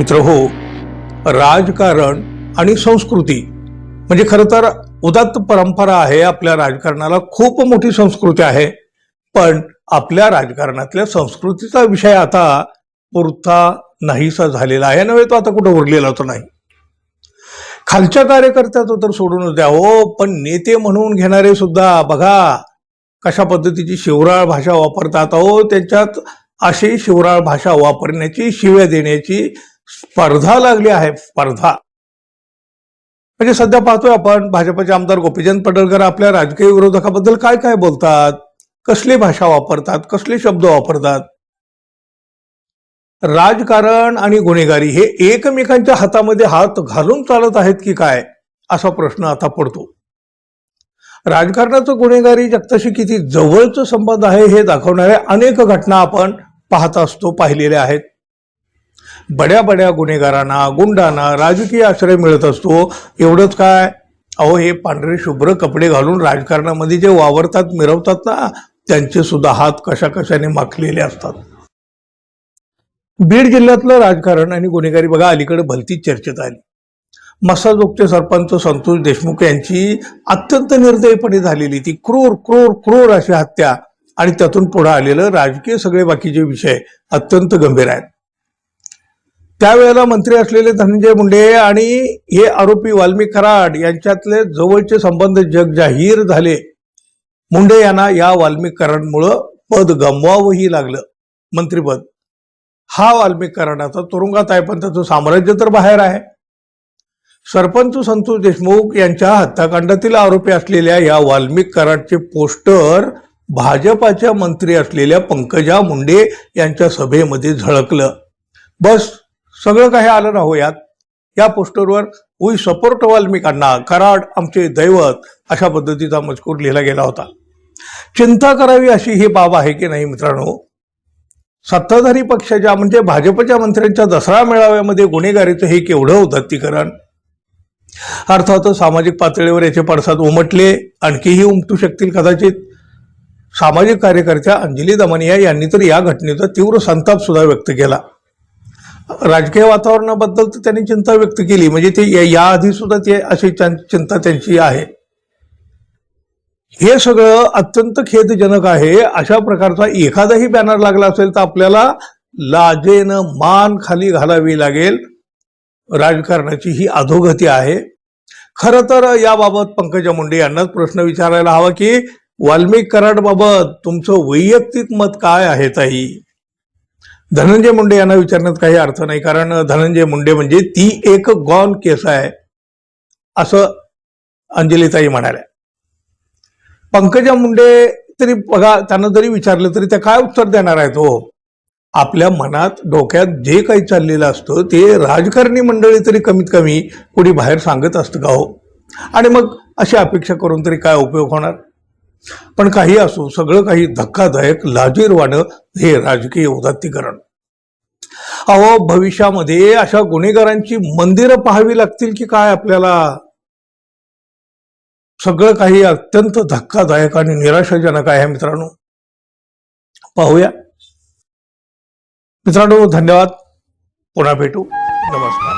मित्र हो राजकारण आणि संस्कृती म्हणजे खरं तर उदात्त परंपरा आहे आपल्या राजकारणाला खूप मोठी संस्कृती आहे. पण आपल्या राजकारणातल्या संस्कृतीचा विषय आता पुरता नाहीसा झालेला आहे. नव्हे तो आता कुठं उरलेला तो नाही. खालच्या कार्यकर्त्याचं तर सोडूनच द्या हो पण नेते म्हणून घेणारे सुद्धा बघा कशा पद्धतीची शिवराळ भाषा वापरतात हो त्याच्यात अशी शिवराळ भाषा वापरण्याची शिव्या देण्याची स्पर्धा लागली आहे स्पर्धा. म्हणजे सध्या पाहतोय आपण भाजपचे आमदार गोपीचंद पडळकर आपल्या राजकीय विरोधकाबद्दल काय काय बोलतात कसली भाषा वापरतात कसले शब्द वापरतात? राजकारण आणि गुन्हेगारी हे एकमेकांच्या हातामध्ये हात घालून चालत आहेत की काय असा प्रश्न आता पडतो. राजकारणाचं गुन्हेगारी जगताशी किती जवळचं संबंध आहे हे दाखवणाऱ्या अनेक घटना आपण पाहत असतो पाहिलेल्या आहेत. बड्या बड्या गुन्हेगारांना गुंडांना राजकीय आश्रय मिळत असतो. एवढंच काय? अहो हे पांढरे शुभ्र कपडे घालून राजकारणामध्ये जे वावरतात मिरवतात ना त्यांचे सुद्धा हात कशा कशाने माखलेले असतात. बीड जिल्ह्यातलं राजकारण आणि गुन्हेगारी बघा अलीकडे भलतीच चर्चेत आली. मसाजोगचे सरपंच संतोष देशमुख यांची अत्यंत निर्दयीपणे झालेली ती क्रूर क्रूर क्रूर अशी हत्या आणि त्यातून पुढे आलेलं राजकीय सगळे बाकीचे विषय अत्यंत गंभीर आहेत. त्यावेळेला मंत्री असलेले धनंजय मुंडे आणि हे आरोपी वाल्मिक कराड यांच्यातले जवळचे संबंध जग जाहीर झाले. मुंडे यांना या वाल्मी कराडमुळं पद गमवावंही लागलं. मंत्रीपद. हा वाल्मी कराडाचा तुरुंगात आहे पण त्याचं साम्राज्य तर बाहेर आहे. सरपंच संतोष देशमुख यांच्या हत्याकांडातील आरोपी असलेल्या या वाल्मी कराडचे पोस्टर भाजपाच्या मंत्री असलेल्या पंकजा मुंडे यांच्या सभेमध्ये झळकलं. बस सगळं काही आलं ना हो यात या पोस्टरवर वी सपोर्ट वाल्मिकांना कराड आमचे दैवत अशा पद्धतीचा मजकूर लिहिला गेला होता. चिंता करावी अशी ही बाब आहे की नाही मित्रांनो? सत्ताधारी पक्षाच्या म्हणजे भाजपच्या मंत्र्यांच्या दसरा मेळाव्यामध्ये गुन्हेगारीचं हे केवढं उदत्तीकरण? अर्थात सामाजिक पातळीवर याचे पडसाद उमटले आणखीही उमटू शकतील कदाचित. सामाजिक कार्यकर्त्या अंजली दमनिया यांनी तर या घटनेचा तीव्र संताप सुद्धा व्यक्त केला. राजकीय वातावरणाबद्दल तर त्यांनी चिंता व्यक्त केली. म्हणजे ते या- याआधी सुद्धा ते अशी त्यां- चिंता त्यांची आहे. हे सगळं अत्यंत खेदजनक आहे. अशा प्रकारचा एखादाही बॅनर लागला असेल तर आपल्याला लाजेनं मान खाली घालावी लागेल. राजकारणाची ही अधोगती आहे. खरं तर याबाबत पंकजा मुंडे यांनाच प्रश्न विचारायला हवा की वाल्मिक कराडबाबत तुमचं वैयक्तिक मत काय आहे ताई? धनंजय मुंडे यांना विचारण्यात काही अर्थ नाही कारण धनंजय मुंडे म्हणजे ती एक गॉन केस आहे असं अंजलीताई म्हणाल्या. पंकजा मुंडे तरी बघा त्यांना जरी विचारलं तरी त्या काय उत्तर देणार आहेत? हो आपल्या मनात डोक्यात जे काही चाललेलं असतं ते राजकारणी मंडळी तरी कमीत कमी कोणी बाहेर सांगत असतं का हो? आणि मग अशी अपेक्षा करून तरी काय उपयोग होणार? पण काही असो सगळं काही धक्कादायक लाजीरवाणं हे राजकीय उदात्तीकरण. अहो भविष्यामध्ये अशा गुन्हेगारांची मंदिरं पाहावी लागतील की काय आपल्याला? सगळं काही अत्यंत धक्कादायक आणि निराशाजनक आहे मित्रांनो. पाहूया. मित्रांनो धन्यवाद. पुन्हा भेटू. नमस्कार.